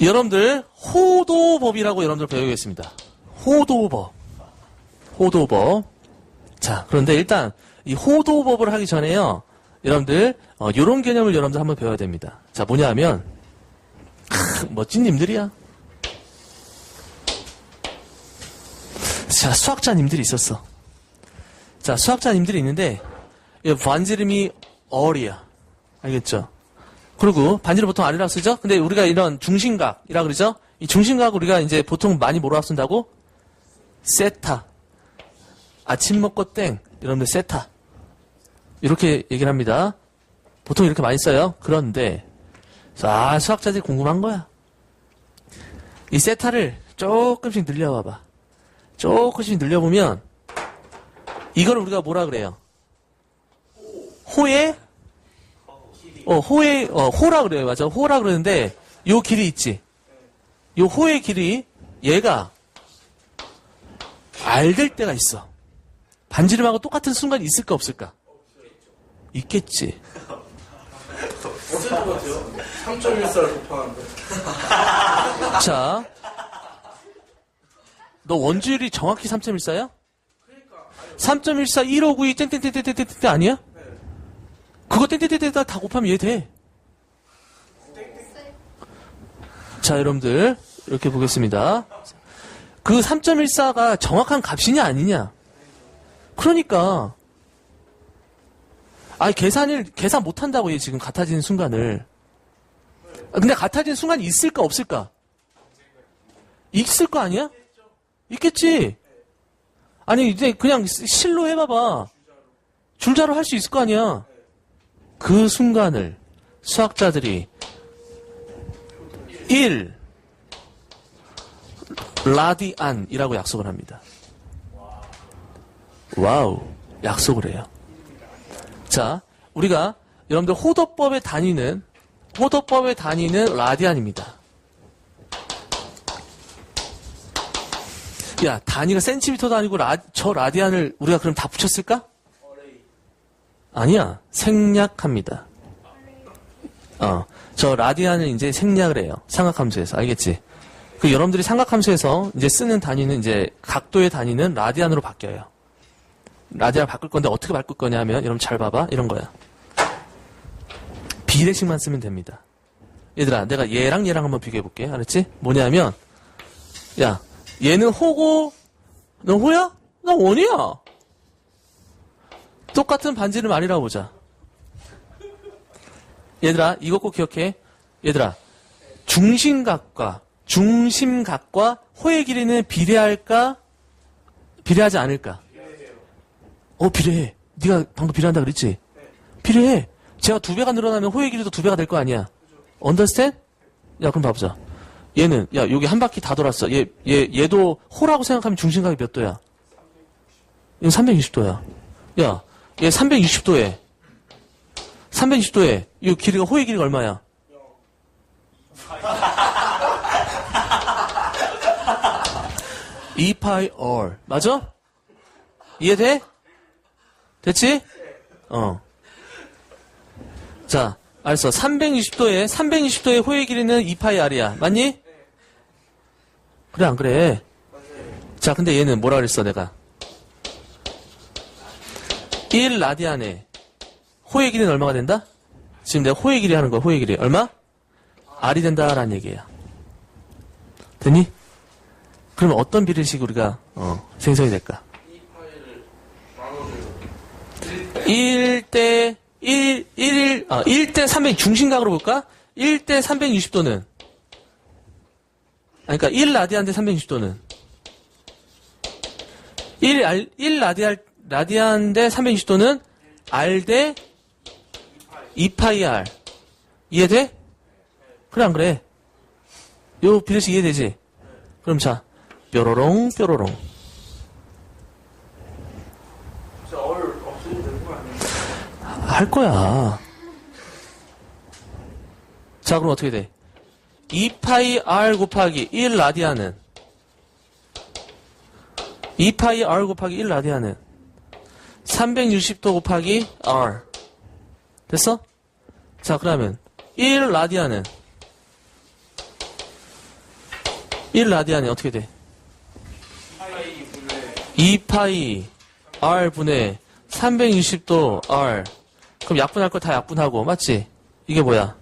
여러분들 호도법이라고 여러분들 배우겠습니다. 호도법. 호도법. 자, 그런데 일단 이 호도법을 하기 전에요. 여러분들 어, 이런 개념을 여러분들 한번 배워야 됩니다. 자, 뭐냐면 크, 멋진 님들이야. 자, 수학자님들이 있었어. 자, 수학자님들이 있는데 이 반지름이 어리야. 알겠죠? 그리고 반지를 보통 아래라고 쓰죠? 근데 우리가 이런 중심각이라 그러죠? 이 중심각 우리가 이제 보통 많이 뭐라고 쓴다고? 세타. 아침 먹고 땡. 여러분들 세타. 이렇게 얘기를 합니다. 보통 이렇게 많이 써요. 그런데, 아, 수학자들이 궁금한 거야. 이 세타를 조금씩 늘려봐봐. 조금씩 늘려보면, 이걸 우리가 뭐라 그래요? 호의 어, 호의, 어, 호라 그래요. 맞아. 호라 그러는데, 요 길이 있지. 요 호의 길이, 얘가, 알될 때가 있어. 반지름하고 똑같은 순간이 있을까, 없을까? 있겠지. 어떻게 똑같아요? 3.14를 곱하는데. 자. 너 원주율이 정확히 3.14야? 3.14, 1592, 땡땡땡땡땡땡 아니야? 그거 땡땡땡땡 다 곱하면 얘 돼. 자, 여러분들. 이렇게 보겠습니다. 그 3.14가 정확한 값이냐, 아니냐? 그러니까. 아니, 계산을, 계산 못 한다고, 얘 지금 같아지는 순간을. 아, 근데 같아지는 순간이 있을까, 없을까? 있을 거 아니야? 있겠지. 아니, 이제 그냥 실로 해봐봐. 줄자로 할 수 있을 거 아니야. 그 순간을 수학자들이 1 라디안이라고 약속을 합니다. 와우, 약속을 해요. 자, 우리가 여러분들 호도법의 단위는 호도법의 단위는 라디안입니다. 야, 단위가 센티미터도 아니고 라, 저 라디안을 우리가 그럼 다 붙였을까? 아니야. 생략합니다. 어, 저 라디안을 이제 생략을 해요. 삼각함수에서. 알겠지? 그 여러분들이 삼각함수에서 이제 쓰는 단위는 이제 각도의 단위는 라디안으로 바뀌어요. 라디안 바꿀 건데 어떻게 바꿀 거냐 하면 여러분 잘 봐봐. 이런 거야. 비례식만 쓰면 됩니다. 얘들아, 내가 얘랑 얘랑 한번 비교해 볼게. 알았지? 뭐냐면 야, 얘는 호고 너 호야? 나 원이야. 똑같은 반지름 아니라고 보자. 얘들아, 이거 꼭 기억해. 얘들아, 중심각과, 중심각과 호의 길이는 비례할까? 비례하지 않을까? 어, 비례해. 네가 방금 비례한다 그랬지? 비례해. 제가 두 배가 늘어나면 호의 길이도 두 배가 될 거 아니야. 언더스탠? 야, 그럼 봐보자. 얘는, 야, 여기 한 바퀴 다 돌았어. 얘, 얘, 얘도 호라고 생각하면 중심각이 몇 도야? 이건 320도야. 야, 얘 360도에 320도에 이 길이가 호의 길이가 얼마야? 2파이 R 맞아? 이해돼? 됐지? 어. 자, 알았어. 360도에 360도의 호의 길이는 2파이 R이야. 맞니? 그래 안 그래? 자, 근데 얘는 뭐라 그랬어 내가? 1 라디안에 호의 길이는 얼마가 된다? 지금 내가 호의 길이 하는 거야, 호의 길이. 얼마? R이 된다라는 얘기야. 됐니? 그러면 어떤 비례식 우리가, 어, 생성이 될까? 이 파일을 나눠줘요. 1대, 1, 1, 아, 1대 300, 중심각으로 볼까? 1대 360도는? 그러니까 1 라디안 대 360도는? 1, 알, 1 라디안, 라디안 대 360도는 R 대 2파이 R. 이해돼? 그래, 안 그래? 요 비례식 이해되지? 그럼 자, 뾰로롱, 뾰로롱. 할 거야. 자, 그럼 어떻게 돼? 2파이 R 곱하기 1 라디안은 2파이 R 곱하기 1 라디안은 360도 곱하기 r. 됐어? 자, 그러면 1 라디안은 1 라디안이 어떻게 돼? 2파이 r 분의 360도 r. 그럼 약분할 걸 다 약분하고 맞지? 이게 뭐야?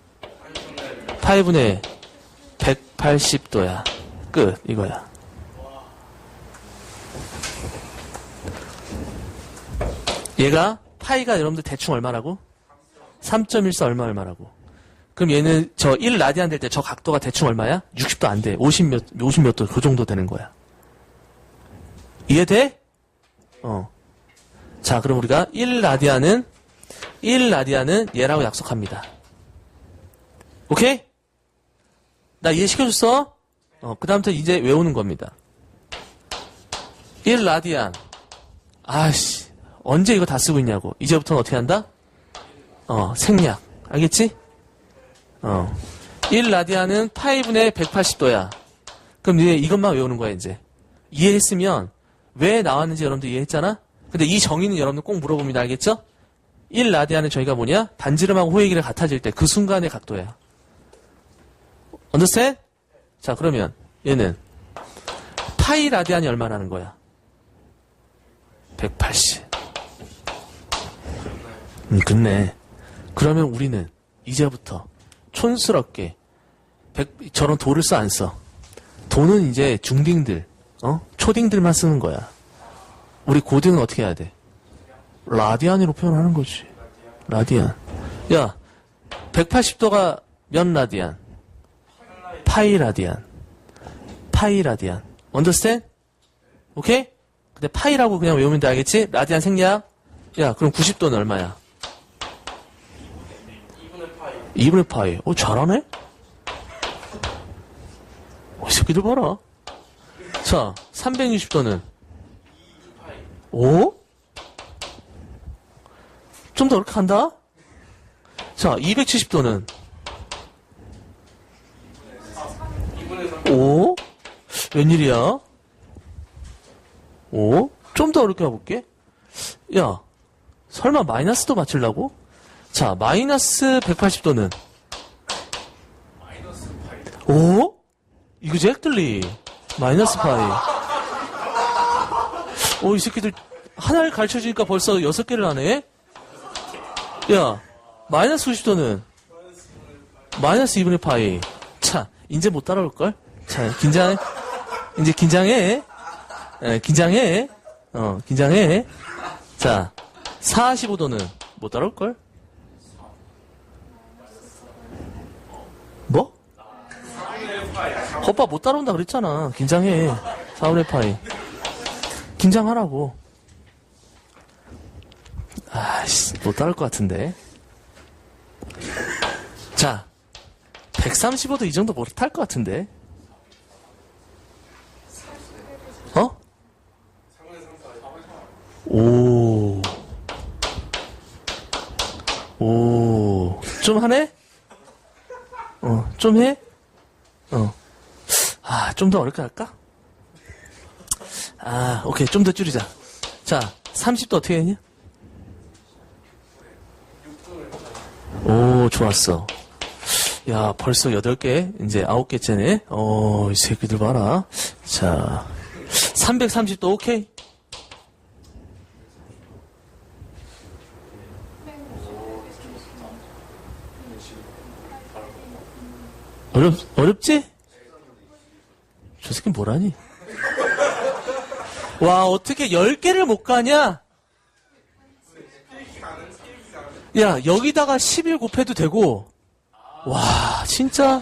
파이분의 180도야. 끝 이거야. 얘가 파이가 여러분들 대충 얼마라고? 3.14 얼마 얼마라고? 그럼 얘는 저 1 라디안 될 때 저 각도가 대충 얼마야? 60도 안 돼. 50 몇, 50 몇 도 그 정도 되는 거야. 이해돼? 어. 자, 그럼 우리가 1 라디안은 1 라디안은 얘라고 약속합니다. 오케이? 나 이해시켜줬어? 어, 그 다음부터 이제 외우는 겁니다. 1 라디안. 아씨, 언제 이거 다 쓰고 있냐고. 이제부터는 어떻게 한다? 어, 생략. 알겠지? 어. 1 라디안은 파이분의 180도야. 그럼 이제 이것만 외우는 거야, 이제. 이해했으면 왜 나왔는지 여러분들 이해했잖아? 근데 이 정의는 여러분들 꼭 물어봅니다. 알겠죠? 1 라디안은 저희가 뭐냐? 반지름하고 호의 길이 같아질 때 그 순간의 각도야. 언더스탠? 자, 그러면 얘는 파이 라디안이 얼마라는 거야? 180. 음, 끝내. 그러면 우리는 이제부터 촌스럽게 백- 저런 도를 써안 써? 도는 이제 중딩들, 어? 초딩들만 쓰는 거야. 우리 고딩은 어떻게 해야 돼? 라디안으로 표현하는 거지. 라디안. 야, 180도가 몇 라디안? 파이 라디안. 파이 라디안. 언더스탠? 오케이? 근데 파이라고 그냥 외우면 돼, 알겠지? 라디안 생략. 야, 그럼 90도는 얼마야? 2분의 파이 2분의 파이. 어, 잘하네? 어, 이 새끼들 봐라. 자, 360도는? 2파이 오? 좀더 이렇게 한다? 자, 270도는? 2분의 3 오? 웬일이야? 오? 좀 더 어렵게 가볼게. 야, 설마 마이너스도 맞추려고? 자, 마이너스 180도는? 마이너스 파이 오? 이거 잭들리. 마이너스 파이. 오, 이 새끼들 하나를 가르쳐 주니까 벌써 여섯 개를 하네? 야, 마이너스 90도는? 마이너스 2분의 파이. 자, 이제 못 따라올걸? 자, 긴장해. 이제 긴장해. 에, 긴장해. 어, 긴장해. 자, 45도는 못 따라올걸? 뭐? 오빠 못 따라온다 그랬잖아. 긴장해. 4분의 파이. 긴장하라고. 아씨, 못 따라올 것 같은데. 자, 135도 이 정도 못할 것 같은데. 어? 3분의 3 파이 오. 오. 좀 하네? 어, 좀 해? 어. 아, 좀 더 어렵게 할까? 아, 오케이. 좀 더 줄이자. 자, 30도 어떻게 했냐? 오, 좋았어. 야, 벌써 8개, 이제 9개째네. 어, 이 새끼들 봐라. 자, 330도 오케이? 어렵, 어렵지? 저 새끼 뭐라니? 와, 어떻게 10개를 못 가냐? 야, 여기다가 11 곱해도 되고, 와, 진짜.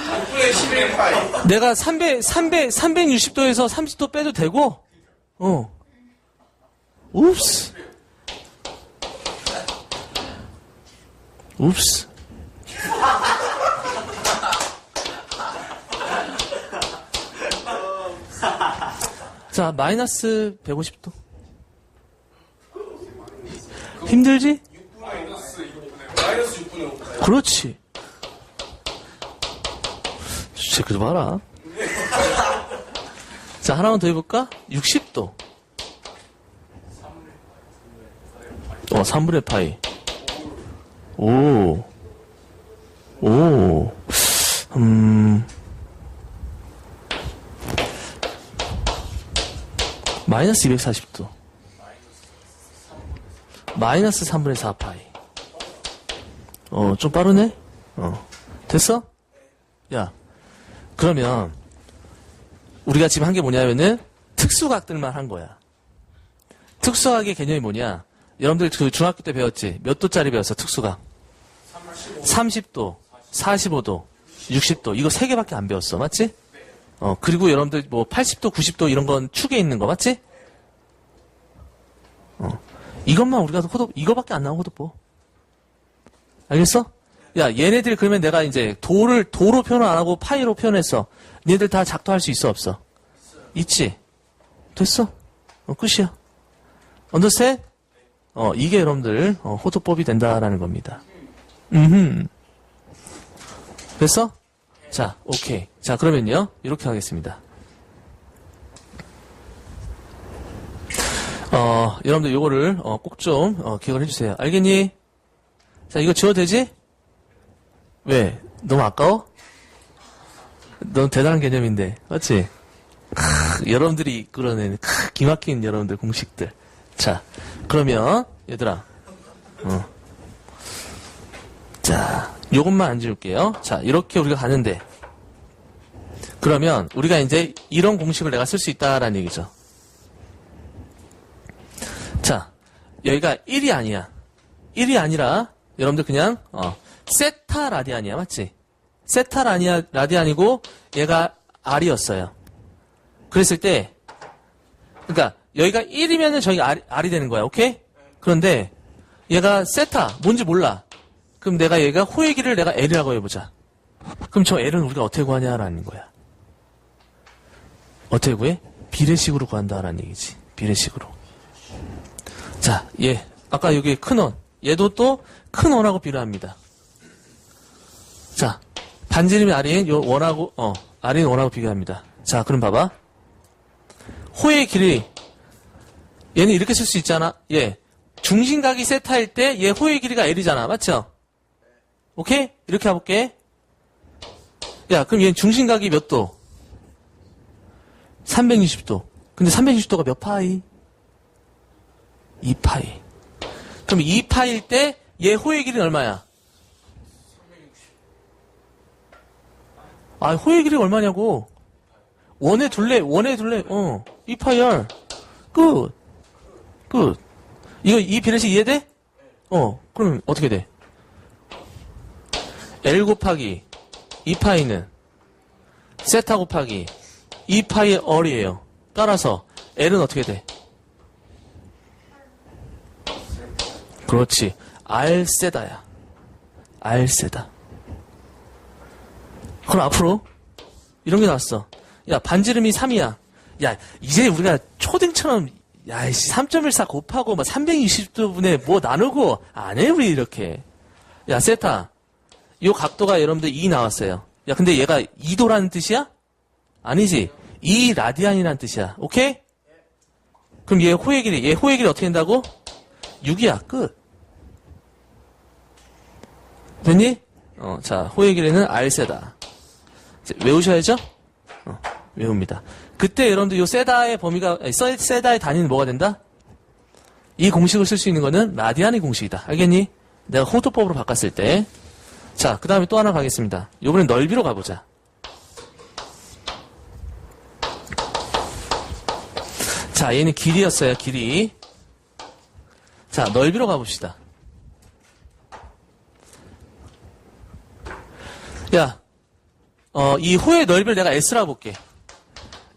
6분의 11 파이 내가 300, 300, 360도에서 30도 빼도 되고, 어. 웁스. 웁스. 자, 마이너스 150도. 힘들지? 마이너스 6분의 마이너스 6분의 5 파이 그렇지. 새끼도 봐라. 자, 하나만 더 해볼까? 60도. 어, 3분의 파이. 오. 오. 음, 마이너스 240도. 마이너스 3분의 4파이. 어, 좀 빠르네? 어. 됐어? 야, 그러면, 우리가 지금 한 게 뭐냐면은, 특수각들만 한 거야. 특수각의 개념이 뭐냐? 여러분들 그 중학교 때 배웠지? 몇 도짜리 배웠어, 특수각? 30도, 45도, 60도. 이거 세 개밖에 안 배웠어. 맞지? 어, 그리고 여러분들 뭐 80도, 90도 이런 건 축에 있는 거 맞지? 어. 이것만 우리가 호도, 이거밖에 안 나온 호도보. 알겠어? 야, 얘네들 그러면 내가 이제 도를, 도로 표현 안 하고 파이로 표현했어. 얘네들 다 작도할 수 있어, 없어? 있지? 됐어? 어, 끝이야. 언더스탠? 어, 이게 여러분들, 어, 호도법이 된다라는 겁니다. 음 됐어? 자, 오케이. 자, 그러면요. 이렇게 하겠습니다. 어, 여러분들 요거를 어, 꼭좀 기억을 해주세요. 알겠니? 자, 이거 지워도 되지? 왜? 너무 아까워? 넌 대단한 개념인데, 맞지? 크, 여러분들이 이끌어낸 크, 기막힌 여러분들 공식들. 자, 그러면 얘들아, 어. 자, 요것만 안 지울게요. 자, 이렇게 우리가 가는데, 그러면 우리가 이제 이런 공식을 내가 쓸 수 있다라는 얘기죠. 자, 여기가 1이 아니야. 1이 아니라 여러분들 그냥 어, 세타 라디안이야, 맞지? 세타 라디안, 라디안이고 얘가 R이었어요. 그랬을 때 그러니까 여기가 1이면은 저기가 R, R이 되는 거야, 오케이? 그런데 얘가 세타 뭔지 몰라. 그럼 내가 얘가 호의 길을 내가 L이라고 해보자. 그럼 저 L은 우리가 어떻게 구하냐라는 거야. 어떻게 구해? 비례식으로 구한다라는 얘기지. 비례식으로. 자, 얘. 아까 여기 큰 원. 얘도 또 큰 원하고 비례합니다. 자, 반지름이 R인 요 원하고, 어, R인 원하고 비교합니다. 자, 그럼 봐봐. 호의 길이, 얘는 이렇게 쓸 수 있잖아. 얘. 중심각이 세타일 때 얘 호의 길이가 L이잖아. 맞죠? 오케이? 이렇게 해볼게. 야, 그럼 얘는 중심각이 몇 도? 360도. 근데 360도가 몇 파이? 2파이. 그럼 2파일 때 얘 호의 길이는 얼마야? 아, 호의 길이가 얼마냐고. 원에 둘래, 원에 둘래, 어. 2파이 R. 끝. 끝. 이거, 이 비례식 이해돼? 어, 그럼 어떻게 돼? L 곱하기 2파이는 세타 곱하기 2파이의 얼이에요. 따라서 L은 어떻게 돼? 그렇지. R 세다야. R 세다. 그럼 앞으로 이런 게 나왔어. 야, 반지름이 3이야. 야, 이제 우리가 초등처럼 야, 3.14 곱하고 막 320도 분에 뭐 나누고 안 해, 우리 이렇게. 야, 세타. 요 각도가 여러분들 2 나왔어요. 야, 근데 얘가 2도라는 뜻이야? 아니지. 2 라디안이라는 뜻이야. 오케이? 그럼 얘 호의 길이, 얘 호의 길이 어떻게 된다고? 6이야. 끝. 됐니? 어, 자, 호의 길이는. 이제 외우셔야죠? 어, 외웁니다. 그때 여러분들 요 세다의 범위가, 세- 세다의 단위는 뭐가 된다? 이 공식을 쓸 수 있는 거는 라디안의 공식이다. 알겠니? 내가 호도법으로 바꿨을 때. 자, 그 다음에 또 하나 가겠습니다. 요번엔 넓이로 가보자. 자, 얘는 길이였어요, 길이. 자, 넓이로 가봅시다. 야, 어, 이 호의 넓이를 내가 S라 볼게.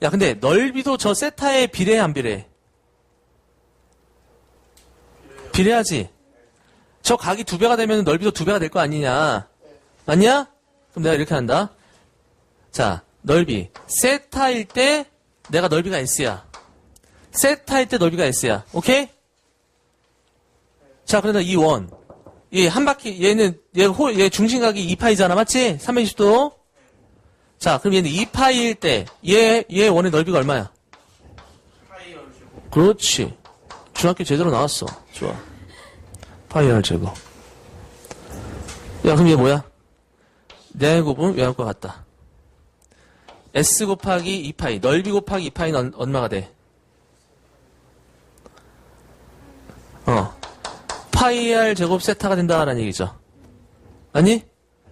야, 근데 넓이도 저 세타에 비례해, 안 비례해? 비례하지? 저 각이 두 배가 되면 넓이도 두 배가 될 거 아니냐? 맞냐? 그럼 내가 이렇게 한다. 자, 넓이. 세타일 때 내가 넓이가 S야. 세타일 때 넓이가 S야. 오케이? 자, 그러다 이 원. 얘한 바퀴, 얘는, 얘 호, 얘 중심각이 2파이잖아. 맞지? 320도. 자, 그럼 얘는 2파이일 때, 얘, 얘 원의 넓이가 얼마야? 그렇지. 중학교 제대로 나왔어. 좋아. 파이알 제거. 야, 그럼 이게 뭐야? 내 곱은 외함과 같다. S 곱하기 2파이. 넓이 곱하기 2파이는 얼마가 돼? 어. 파이알 제곱 세타가 된다라는 얘기죠. 아니?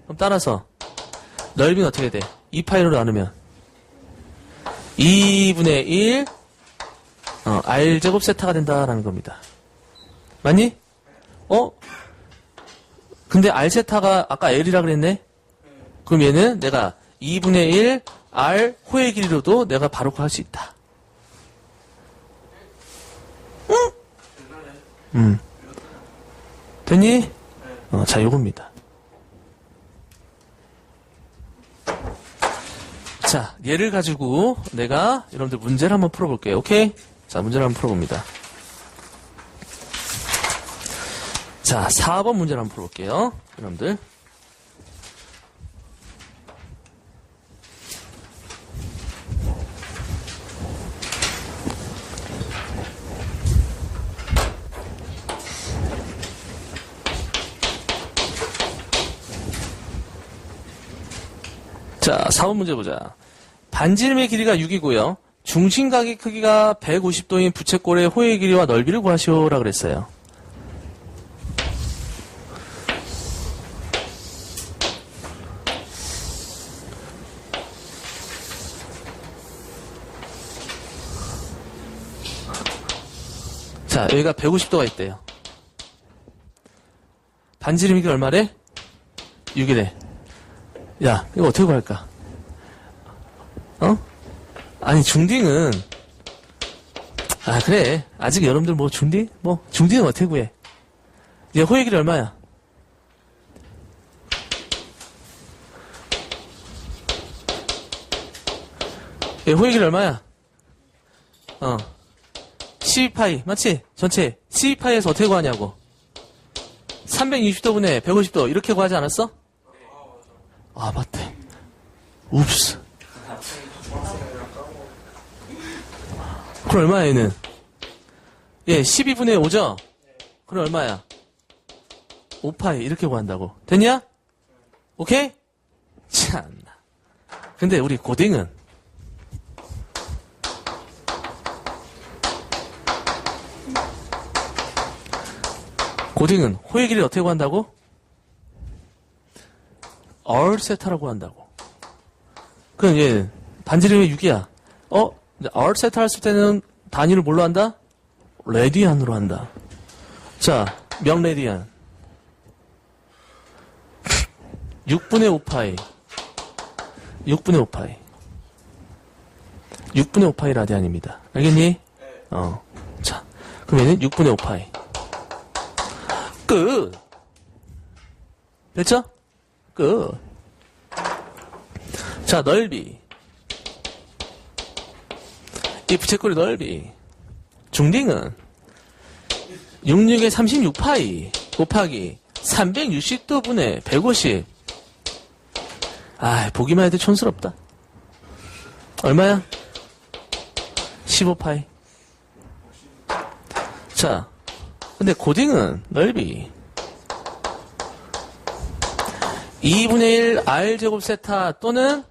그럼 따라서 넓이는 어떻게 돼? 2파이로 나누면 2분의 1 어, R 제곱 세타가 된다라는 겁니다. 맞니? 어? 근데 r 세타가 아까 l이라 그랬네? 그럼 얘는 내가 2분의 1 r 호의 길이로도 내가 바로 구할 수 있다. 음. 됐니? 어, 자, 요겁니다. 자, 얘를 가지고 내가 여러분들 문제를 한번 풀어볼게요. 오케이? 자, 문제를 한번 풀어봅니다. 자, 4번 문제를 한번 풀어볼게요. 여러분들. 자, 4번 문제 보자. 반지름의 길이가 6이고요. 중심각의 크기가 150도인 부채꼴의 호의 길이와 넓이를 구하시오라 그랬어요. 자, 여기가 150도가 있대요. 반지름이 얼마래? 6이래. 야, 이거 어떻게 구할까? 어? 아니, 중딩은, 아, 그래. 아직 여러분들 뭐, 중딩? 뭐, 중딩은 어떻게 구해? 얘 호의 길이 얼마야? 얘 호의 길이 얼마야? 어. 12파이, 맞지? 전체. 12파이에서 어떻게 구하냐고. 360도 분의 150도, 이렇게 구하지 않았어? 아, 맞대. 웁스. 그럼 얼마야, 얘는? 예, 12분의 5죠? 그럼 얼마야? 5파이, 이렇게 구한다고. 됐냐? 오케이? 참나. 근데 우리 고딩은, 고딩은 호의 길이 어떻게 구한다고? 얼세타라고 한다고. 그럼 얘 반지름이 6이야. 어? 얼세타 했을 때는 단위를 뭘로 한다? 레디안으로 한다. 자, 명 레디안. 6분의 5파이. 6분의 5파이. 6분의 5파이 라디안입니다. 알겠니? 어. 자, 그럼 얘는 6분의 5파이. 끝! 됐죠? 끝. 자, 넓이. 이 부채꼴의 넓이. 중딩은 66에 36파이 곱하기 360도 분의 150. 아, 보기만 해도 촌스럽다. 얼마야? 15파이. 자, 근데 고딩은 넓이 2분의 1 r 제곱 세타 또는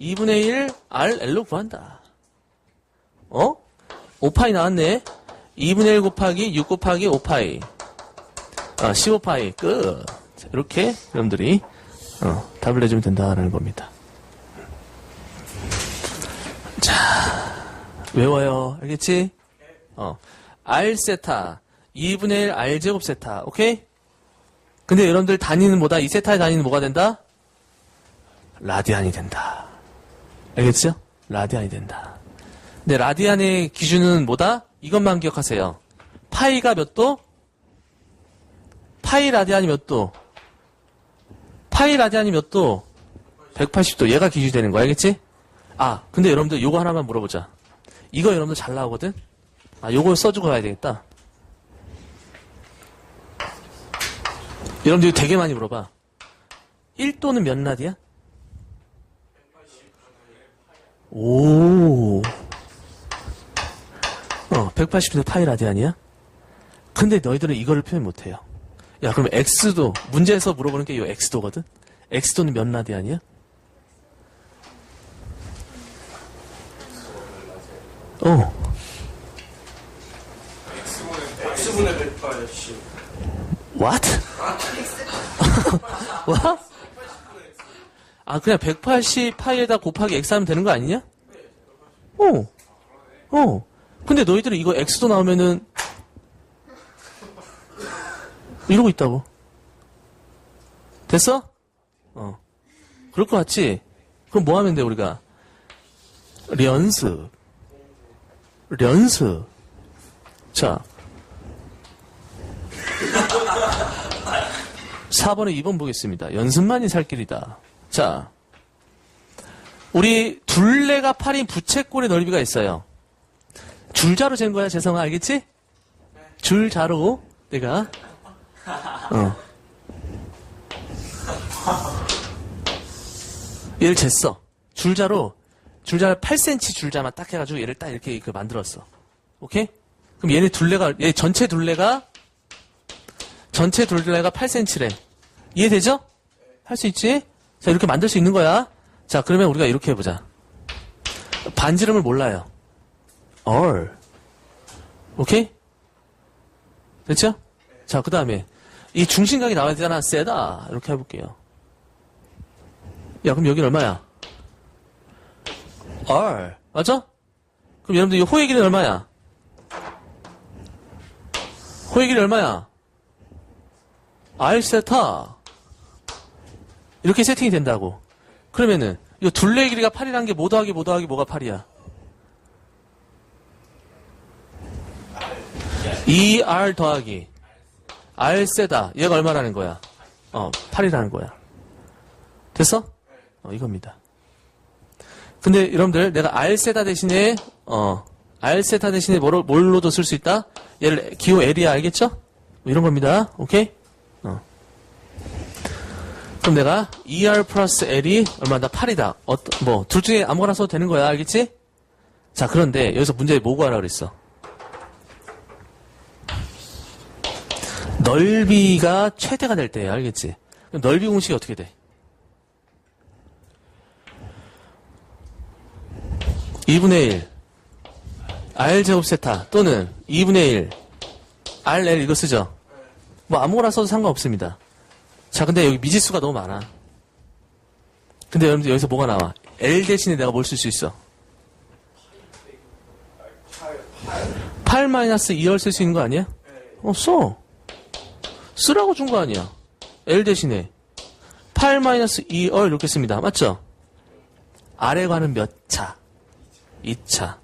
2분의 1 r l로 구한다. 어? 5파이 나왔네. 2분의 1 곱하기 6 곱하기 5파이. 아, 15파이 끝. 자, 이렇게 여러분들이 어, 답을 내주면 된다라는 겁니다. 자, 외워요. 알겠지? 어, r 세타 2분의 1 r 제곱 세타. 오케이? 근데 여러분들 단위는 뭐다? 이 세타의 단위는 뭐가 된다? 라디안이 된다. 알겠죠? 라디안이 된다. 근데 라디안의 기준은 뭐다? 이것만 기억하세요. 파이가 몇 도? 파이 라디안이 몇 도? 파이 라디안이 몇 도? 180도. 얘가 기준이 되는 거야. 알겠지? 아, 근데 여러분들 요거 하나만 물어보자. 이거 여러분들 잘 나오거든? 아, 요거 써주고 가야 되겠다. 여러분들 이거 되게 많이 물어봐. 1도는 몇 라디야? 오. 어, 180도 파이 라디안이야? 근데 너희들은 이거를 표현 못해요. 야, 그럼 X도, 문제에서 물어보는 게 이 X도거든? X도는 몇 라디안이야? 어, X분의 180. What? What? 아, 그냥 180 파이에다 곱하기 x 하면 되는 거 아니냐? 어. 어. 근데 너희들은 이거 x도 나오면은 이러고 있다고. 됐어? 어. 그럴 것 같지? 그럼 뭐 하면 돼, 우리가? 연습. 연습. 자. 4번에 2번 보겠습니다. 연습만이 살 길이다. 자. 우리 둘레가 8인 부채꼴의 넓이가 있어요. 줄자로 잰 거야, 재성아, 알겠지? 줄자로 내가 어. 얘를 쟀어. 줄자로 줄자를 8cm 줄자만 딱 해가지고 얘를 딱 이렇게 그 만들었어. 오케이? 그럼 얘네 둘레가 얘 전체 둘레가 전체 둘레가 8cm래. 이해되죠? 할 수 있지? 자 이렇게 만들 수 있는 거야. 자 그러면 우리가 이렇게 해보자. 반지름을 몰라요. all. 오케이? 됐죠? 자, 그 다음에, 이 중심각이 나와야 되잖아. 세다. 이렇게 해볼게요. 야, 그럼 여긴 얼마야? R. 맞아? 그럼 여러분들 이 호의 길이는 얼마야? 호의 길이 얼마야? R 세타. 이렇게 세팅이 된다고. 그러면은, 이 둘레의 길이가 8이라는 게 뭐 더하기 뭐 더하기 뭐가 8이야? 2R 더하기 R 세다. 얘가 얼마라는 거야? 어, 8이라는 거야. 됐어? 어, 이겁니다. 근데 여러분들 내가 R 세다 대신에 어, R 세타 대신에 뭐로, 뭘로도 쓸 수 있다? 얘를 기호 L이야 알겠죠? 뭐 이런 겁니다. 오케이? 어. 그럼 내가 2R 플러스 L이 얼마다? 8이다. 어떤 뭐 둘 중에 아무거나 써도 되는 거야. 알겠지? 자, 그런데 여기서 문제 뭐 구하라 그랬어? 넓이가 최대가 될 때예요. 알겠지? 넓이 공식이 어떻게 돼? 2분의 1 R 제곱 세타 또는 2분의 1 RL 이거 쓰죠? 뭐 아무거나 써도 상관없습니다. 자, 근데 여기 미지수가 너무 많아. 근데 여러분들 여기서 뭐가 나와? L 대신에 내가 뭘 쓸 수 있어? 8 마이너스 2열 쓸 수 있는 거 아니야? 어, 써. 쓰라고 준 거 아니야. L 대신에 8 마이너스 2열 이렇게 씁니다. 맞죠? 아래 가는 몇 차? 2차.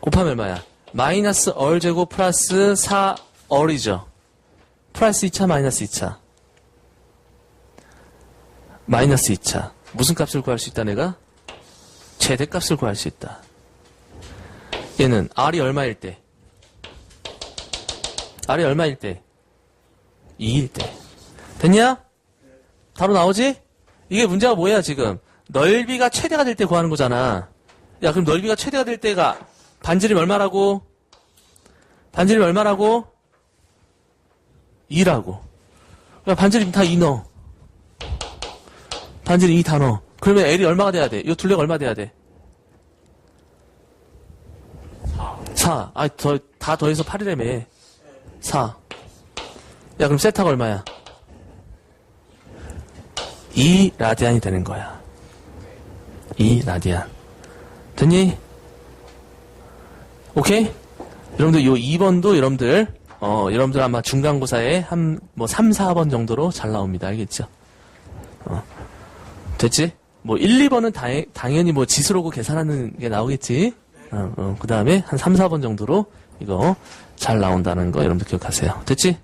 곱하면 얼마야? 마이너스 얼 제곱 플러스 4얼이죠. 플러스 2차 마이너스 2차. 마이너스 2차. 무슨 값을 구할 수 있다 내가? 최대값을 구할 수 있다. 얘는 R이 얼마일 때? R이 얼마일 때? 2일 때. 됐냐? 바로 나오지? 이게 문제가 뭐야 지금? 넓이가 최대가 될 때 구하는 거잖아. 야 그럼 넓이가 최대가 될 때가 반지름이 얼마라고? 반지름이 얼마라고? 2라고. 야 반지름 다2 넣어. 반지름 2다 넣어. 그러면 L이 얼마가 돼야 돼? 이 둘레가 얼마 돼야 돼? 4. 아, 더, 다 더해서 8이라며. 4. 야, 그럼 세타가 얼마야? 2 라디안이 되는 거야. 2 라디안. 됐니? 오케이? 여러분들 요 2번도 여러분들 어 여러분들 아마 중간고사에 한 뭐 3, 4번 정도로 잘 나옵니다. 알겠죠? 어. 됐지? 뭐 1, 2번은 당, 당연히 뭐 지수로고 계산하는 게 나오겠지? 어, 어, 그 다음에 한 3, 4번 정도로 이거 잘 나온다는 거 여러분들 기억하세요. 됐지?